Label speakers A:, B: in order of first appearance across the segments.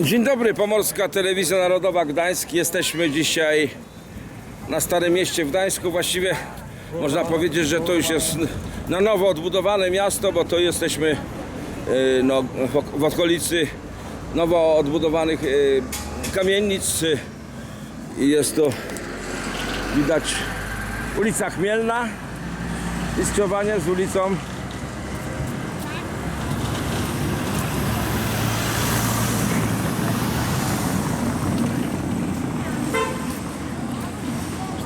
A: Dzień dobry, Pomorska Telewizja Narodowa Gdańsk. Jesteśmy dzisiaj na Starym Mieście w Gdańsku. Właściwie można powiedzieć, że to już jest na nowo odbudowane miasto, bo to jesteśmy e, no, w- okolicy nowo odbudowanych e, kamienic. jest to widać ulica Chmielna i skrzyżowanie z ulicą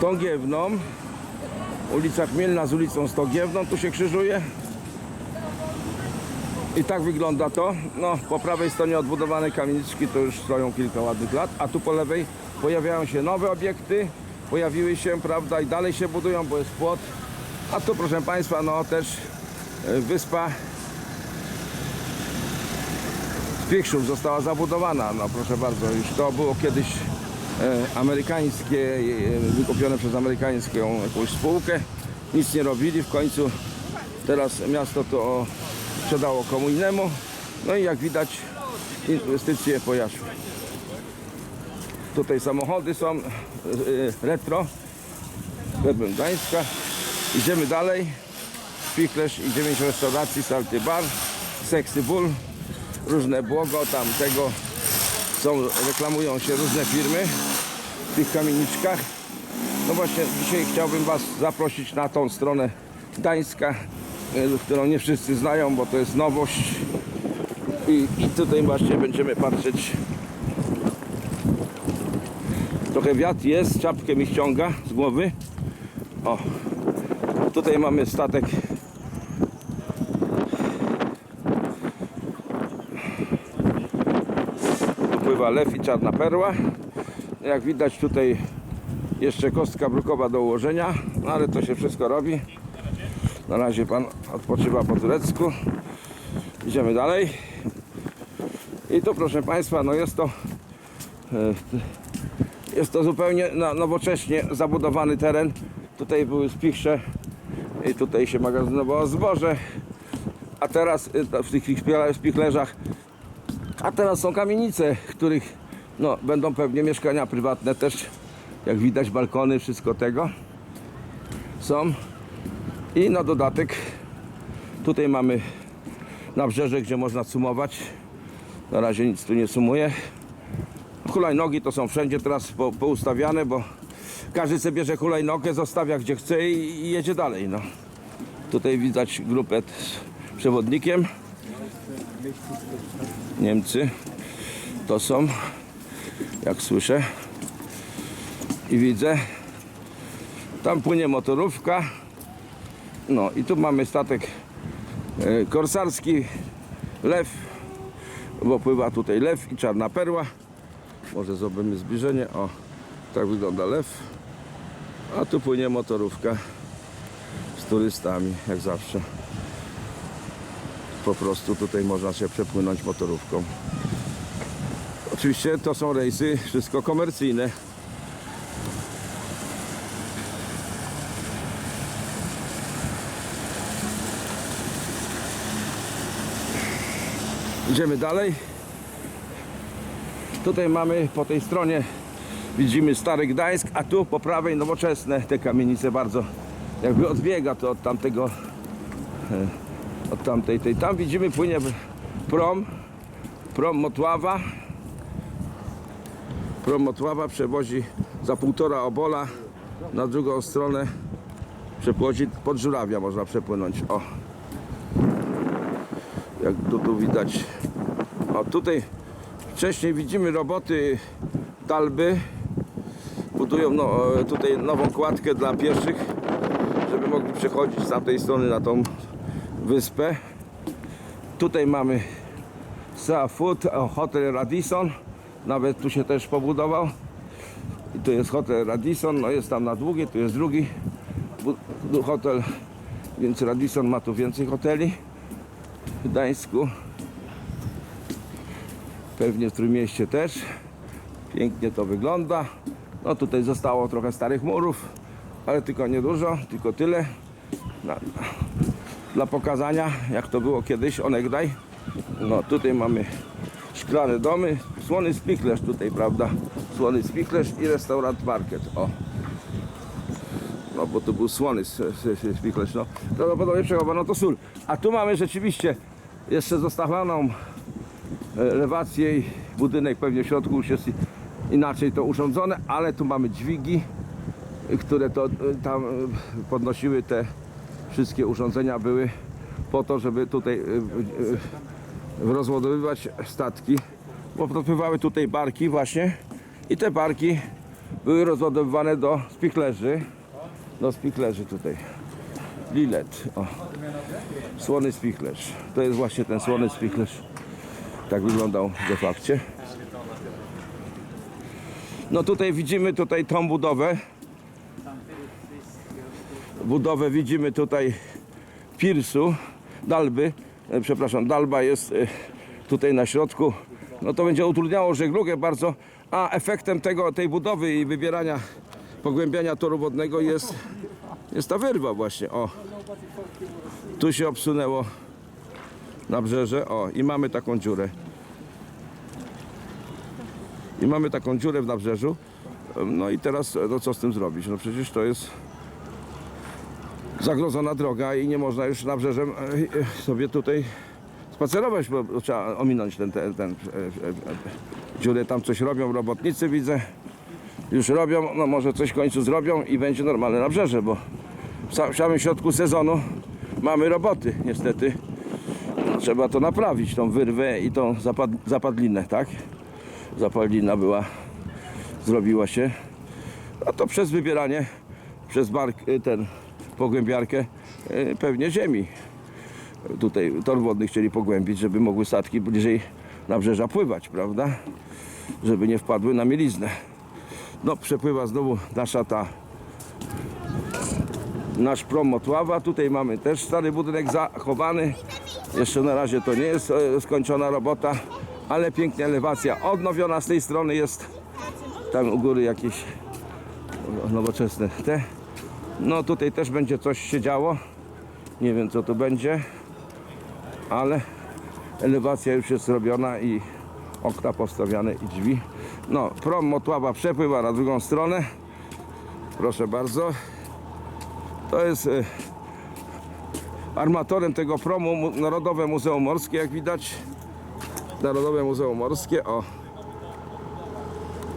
A: Stągiewną. Ulica Chmielna z ulicą Stągiewną tu się krzyżuje. I tak wygląda to. No, po prawej stronie odbudowane kamieniczki to już stoją kilka ładnych lat, a tu po lewej pojawiają się nowe obiekty. Pojawiły się, prawda, i dalej się budują, bo jest płot. A tu, proszę Państwa, no też e, wyspa Spichrzów została zabudowana. No proszę bardzo, już to było kiedyś amerykańskie, e, wykupione przez amerykańską jakąś spółkę. Nic nie robili, w końcu teraz miasto to sprzedało komu innemu. No i jak widać inwestycje pojaśły. Tutaj samochody są e, e, retro, Herbem Gdańska. Idziemy dalej. Spichlerz i 9 restauracji, Salty Bar, Sexy Bull, różne błogo tam tego są, reklamują się różne firmy w tych kamieniczkach. No właśnie dzisiaj chciałbym Was zaprosić na tą stronę Gdańska, y, którą nie wszyscy znają, bo to jest nowość. I, i tutaj właśnie będziemy patrzeć. Trochę wiatr jest, czapkę mi ściąga z głowy. O, tutaj mamy statek pływa lew i czarna perła. Jak widać tutaj jeszcze kostka brukowa do ułożenia, no ale to się wszystko robi. Na razie pan odpoczywa po turecku. Idziemy dalej. I tu proszę Państwa, no jest to e, jest to zupełnie nowocześnie zabudowany teren. Tutaj były spichrze i tutaj się magazynowało zboże. A teraz e, w tych spich- spichlerzach a teraz są kamienice, których no, będą pewnie mieszkania prywatne też. Jak widać balkony, wszystko tego są. I na dodatek tutaj mamy nabrzeże, gdzie można sumować. Na razie nic tu nie sumuje. Hulajnogi to są wszędzie teraz po, poustawiane, bo każdy sobie bierze hulajnogę, zostawia gdzie chce i, i jedzie dalej. No. Tutaj widać grupę z przewodnikiem. Niemcy to są, jak słyszę i widzę. Tam płynie motorówka. No i tu mamy statek e, korsarski lew, bo pływa tutaj lew i czarna perła. Może zrobimy zbliżenie. O, tak wygląda lew. A tu płynie motorówka z turystami, jak zawsze po prostu tutaj można się przepłynąć motorówką. Oczywiście to są rejsy wszystko komercyjne. Idziemy dalej. Tutaj mamy po tej stronie widzimy Stary Gdańsk, a tu po prawej nowoczesne te kamienice bardzo jakby odbiega to od tamtego od tamtej tej. Tam widzimy płynie prom, prom Motława. Prom Motława przewozi za półtora obola na drugą stronę przepłoci pod żurawia można przepłynąć. O. Jak tu, tu widać. O tutaj wcześniej widzimy roboty dalby. Budują no, e, tutaj nową kładkę dla pieszych, żeby mogli przechodzić z tamtej strony na tą wyspę. Tutaj mamy Sea Food, o, hotel Radisson. Nawet tu się też pobudował. I tu jest hotel Radisson, no jest tam na długie, tu jest drugi hotel, więc Radisson ma tu więcej hoteli w Gdańsku. Pewnie w Trójmieście też. Pięknie to wygląda. No tutaj zostało trochę starych murów, ale tylko niedużo, tylko tyle. Na, dla pokazania, jak to było kiedyś, onegdaj. No tutaj mamy szklane domy, Słony Spichlerz tutaj, prawda? Słony Spichlerz i restaurant Market, o. No bo to był słony spichlerz, no. Prawdopodobnie przechowano to sól. A tu mamy rzeczywiście jeszcze zostawioną e, elewację i budynek pewnie w środku już jest inaczej to urządzone, ale tu mamy dźwigi, które to y, tam y, podnosiły te wszystkie urządzenia były po to, żeby tutaj y, y, y, rozładowywać statki, bo podpływały tutaj barki właśnie i te barki były rozładowywane do spichlerzy, do spichlerzy tutaj. Lilet, o. Słony spichlerz. To jest właśnie ten słony spichlerz. Tak wyglądał de fakcie. No tutaj widzimy tutaj tą budowę. Budowę widzimy tutaj pirsu, dalby. E, Przepraszam, dalba jest e, tutaj na środku. No to będzie utrudniało żeglugę bardzo, a efektem tego, tej budowy i wybierania, pogłębiania toru wodnego jest, jest ta wyrwa właśnie. O, tu się obsunęło nabrzeże. O, i mamy taką dziurę. I mamy taką dziurę w nabrzeżu. No i teraz, no co z tym zrobić? No przecież to jest zagrodzona droga i nie można już nabrzeżem e, e, sobie tutaj spacerować, bo trzeba ominąć ten, ten, ten e, dziurę. Tam coś robią robotnicy, widzę. Już robią, no może coś w końcu zrobią i będzie normalne nabrzeże, bo w samym środku sezonu mamy roboty, niestety. Trzeba to naprawić, tą wyrwę i tą zapad, zapadlinę, tak? Zapadlina była, zrobiła się. A to przez wybieranie, przez bark, y, ten, pogłębiarkę y, pewnie ziemi. Tutaj tor wodny chcieli pogłębić, żeby mogły statki bliżej nabrzeża pływać, prawda? Żeby nie wpadły na mieliznę. No, przepływa znowu nasza ta nasz prom Motława. Tutaj mamy też stary budynek zachowany. Jeszcze na razie to nie jest e, skończona robota, ale pięknie elewacja odnowiona z tej strony jest. Tam u góry jakieś nowoczesne te. No tutaj też będzie coś się działo. Nie wiem co tu będzie, ale elewacja już jest zrobiona i okna postawiane i drzwi. No, prom Motława przepływa na drugą stronę. Proszę bardzo. To jest e, armatorem tego promu Mu- Narodowe Muzeum Morskie, jak widać. Narodowe Muzeum Morskie, o.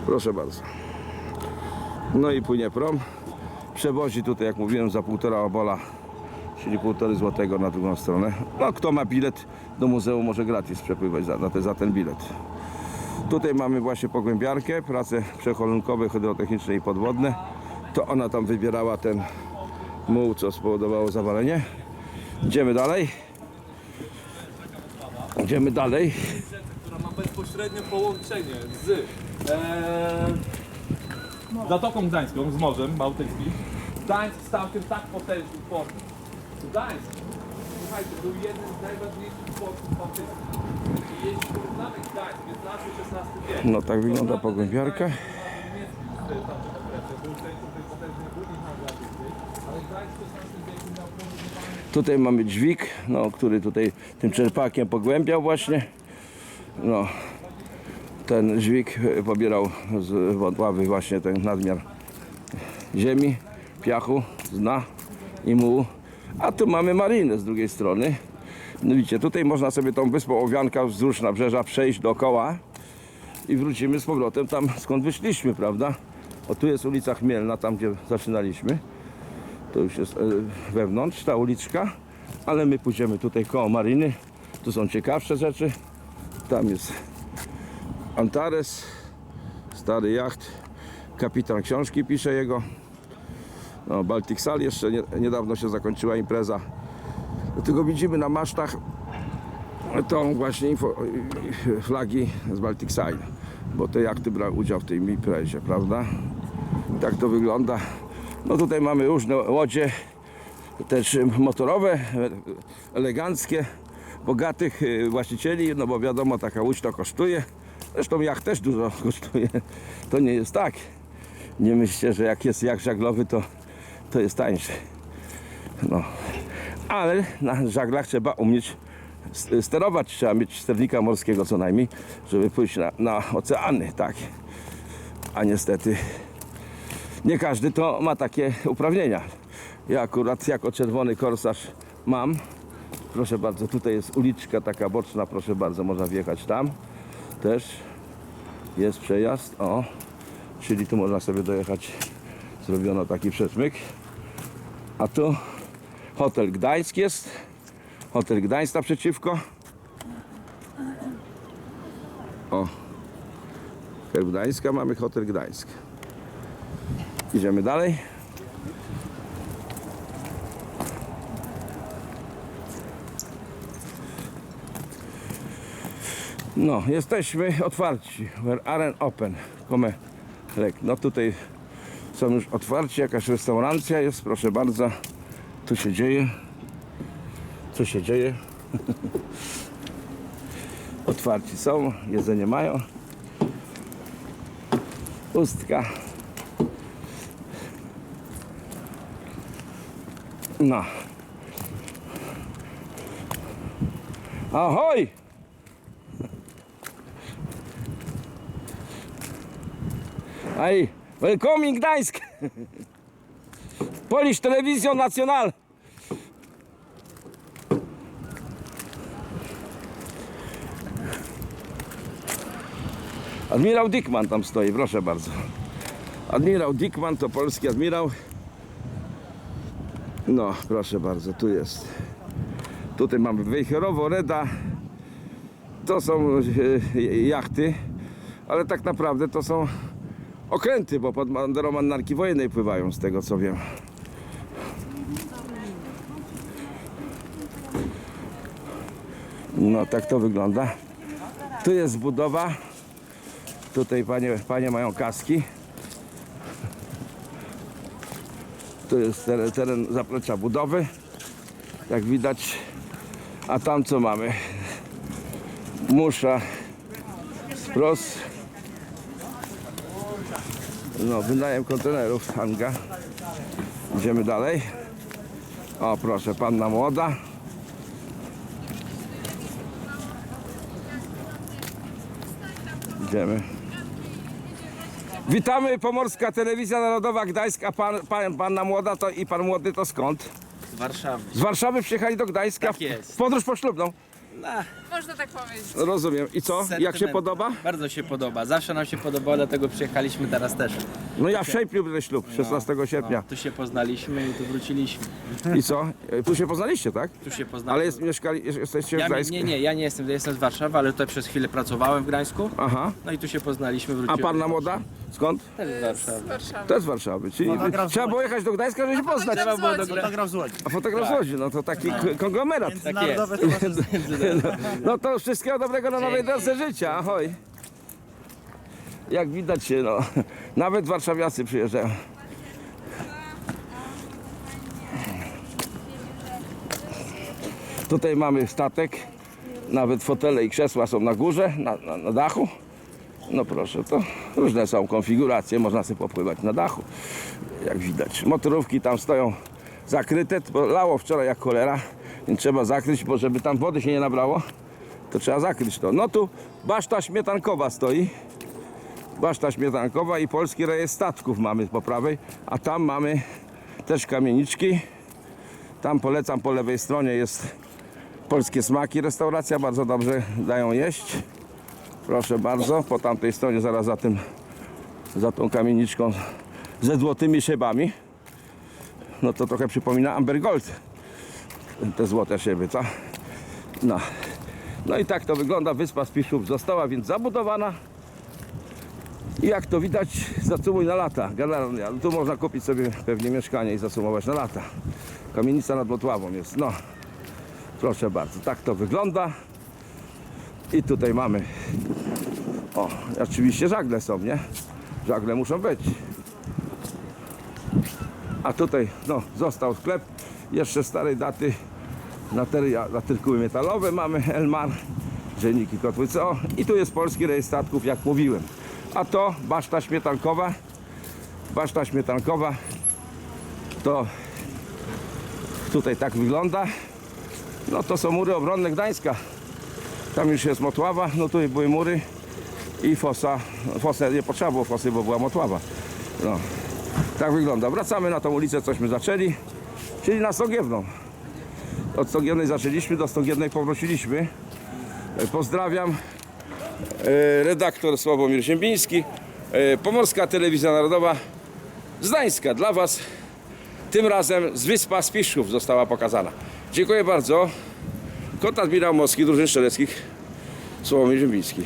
A: Proszę bardzo. No i płynie prom. Przewozi tutaj, jak mówiłem, za półtora obola, czyli półtory złotego na drugą stronę. No, kto ma bilet do muzeum, może gratis przepływać za, za, te, za ten bilet. Tutaj mamy właśnie pogłębiarkę, prace przeholunkowe, hydrotechniczne i podwodne. To ona tam wybierała ten muł, co spowodowało zawalenie. Idziemy dalej. Idziemy dalej.
B: która ma bezpośrednie połączenie z e, Zatoką Gdańską, z Morzem Bałtyckim. Gdańsk stał się tak potężnym portem. Gdańsk, słuchajcie, był jednym z najważniejszych portów bałtyckich. Jeśli porównamy Gdańsk, XV-XVI wiek,
A: No tak wygląda pogłębiarka.
B: XVI
A: Tutaj mamy dźwig, no, który tutaj tym czerpakiem pogłębiał właśnie. No, ten dźwig pobierał z wodławy właśnie ten nadmiar ziemi, piachu, z dna i mułu. A tu mamy marinę z drugiej strony. No widzicie, tutaj można sobie tą wyspą Owianka wzdłuż nabrzeża przejść dookoła i wrócimy z powrotem tam skąd wyszliśmy, prawda? O tu jest ulica Chmielna, tam gdzie zaczynaliśmy. To już jest e, wewnątrz ta uliczka, ale my pójdziemy tutaj koło mariny. Tu są ciekawsze rzeczy. Tam jest Antares, stary jacht. Kapitan książki pisze jego. No, Baltic Sal jeszcze nie, niedawno się zakończyła impreza. Dlatego widzimy na masztach tą właśnie info, flagi z Baltic Sal, bo te jachty brały udział w tej imprezie, prawda? Tak to wygląda. No tutaj mamy różne łodzie, też motorowe, eleganckie, bogatych e, właścicieli, no bo wiadomo, taka łódź to kosztuje. Zresztą jacht też dużo kosztuje. To nie jest tak. Nie myślcie, że jak jest jacht żaglowy, to, to jest tańszy. No. Ale na żaglach trzeba umieć sterować, trzeba mieć sternika morskiego co najmniej, żeby pójść na, na oceany, tak. A niestety nie każdy to ma takie uprawnienia. Ja akurat jako czerwony korsarz mam. Proszę bardzo, tutaj jest uliczka taka boczna, proszę bardzo, można wjechać tam. Też jest przejazd, o. Czyli tu można sobie dojechać, zrobiono taki przesmyk. A tu hotel Gdańsk jest. Hotel Gdańsk naprzeciwko. O. Herb Gdańska, mamy hotel Gdańsk. Idziemy dalej. No, jesteśmy otwarci. We're open. Come. No tutaj są już otwarci, jakaś restauracja jest, proszę bardzo. Tu się dzieje. Co się dzieje? otwarci są, jedzenie mają. Pustka. No. Ahoj! Aj, welcome Gdańsk! Polish Telewizjon Nacional! Admirał Dickman tam stoi, proszę bardzo. Admirał Dickman to polski admirał. No, proszę bardzo, tu jest. Tutaj mamy Wejherowo, Reda. To są e, jachty, ale tak naprawdę to są okręty, bo pod banderą marynarki wojennej pływają, z tego co wiem. No, tak to wygląda. Tu jest budowa. Tutaj panie, panie mają kaski. Tu jest teren, teren zaplecza budowy. Jak widać. A tam co mamy? Musza, spros. No, wynajem kontenerów hanga. Idziemy dalej. O, proszę, panna młoda. Idziemy. Witamy, Pomorska Telewizja Narodowa Gdańsk, a pan, pan, panna młoda to i pan młody to skąd?
C: Warszawy.
A: Z Warszawy przyjechali do Gdańska
C: Tak jest.
A: w podróż poślubną.
C: No,
D: Można tak powiedzieć.
A: Rozumiem. I co? Jak się
C: sentyment.
A: podoba?
C: Bardzo się podoba. Zawsze nam się podobało, dlatego przyjechaliśmy teraz też.
A: No ja w sierpniu będę ślub, 16 sierpnia.
C: No, tu się poznaliśmy i tu wróciliśmy.
A: I co? E, Tu się poznaliście, tak?
C: Tu się poznaliśmy.
A: Ale jest, mieszkali, jesteście w
C: ja,
A: Gdańsku?
C: nie, nie, ja nie jestem, ja jestem z Warszawy, ale tutaj przez chwilę pracowałem w Gdańsku.
A: Aha.
C: No i tu się poznaliśmy,
A: A
C: wróciłem.
A: panna młoda? Skąd?
C: Też z
D: Z
C: Warszawy.
A: Też z Warszawy. Czyli trzeba było jechać do Gdańska, żeby się poznać.
D: Trzeba było do
E: Fotograf z Łodzi.
A: A fotograf z Łodzi, no to taki k- konglomerat.
E: Międzynarodowe towarzystwo.
A: No to wszystkiego dobrego na nowej drodze życia. Ahoj. Jak widać no, nawet warszawiacy przyjeżdżają. Tutaj mamy statek, nawet fotele i krzesła są na górze, na, na, na dachu. No proszę, to różne są konfiguracje, można sobie popływać na dachu, jak widać. Motorówki tam stoją zakryte, bo lało wczoraj jak cholera, więc trzeba zakryć, bo żeby tam wody się nie nabrało, to trzeba zakryć to. No tu baszta śmietankowa stoi, baszta śmietankowa i polski rejestr statków mamy po prawej, a tam mamy też kamieniczki. Tam polecam po lewej stronie jest polskie smaki, restauracja, bardzo dobrze dają jeść. Proszę bardzo, po tamtej stronie zaraz za tym, za tą kamieniczką ze złotymi szybami. No to trochę przypomina Amber Gold. Te złote szyby, co? No. No i tak to wygląda. Wyspa Spiszów została więc zabudowana. I jak to widać, zasumuj na lata. Generalnie, ale tu można kupić sobie pewnie mieszkanie i zasumować na lata. Kamienica nad Włocławą jest. No, proszę bardzo, tak to wygląda. I tutaj mamy. O, oczywiście żagle są, nie? Żagle muszą być. A tutaj, no, został sklep jeszcze starej daty. Artykuły metalowe mamy Elmar, grzejniki kotły CO i tu jest polski rejestr statków, jak mówiłem. A to baszta śmietankowa. Baszta śmietankowa to tutaj tak wygląda. No to są mury obronne Gdańska. Tam już jest Motława, no tutaj były mury i fosa. Fosę nie potrzeba było fosy, bo była Motława. No. Tak wygląda. Wracamy na tą ulicę, cośmy zaczęli, czyli na Stogiewną. Od Stogiewnej zaczęliśmy, do Stogiewnej powróciliśmy. Pozdrawiam. E, Redaktor Sławomir Ziembiński. E, Pomorska Telewizja Narodowa z Gdańska dla Was. Tym razem z Wyspa Spiszków została pokazana. Dziękuję bardzo. Kot admirał Moski, drużyn szczeleckich, Sławomir Ziembiński.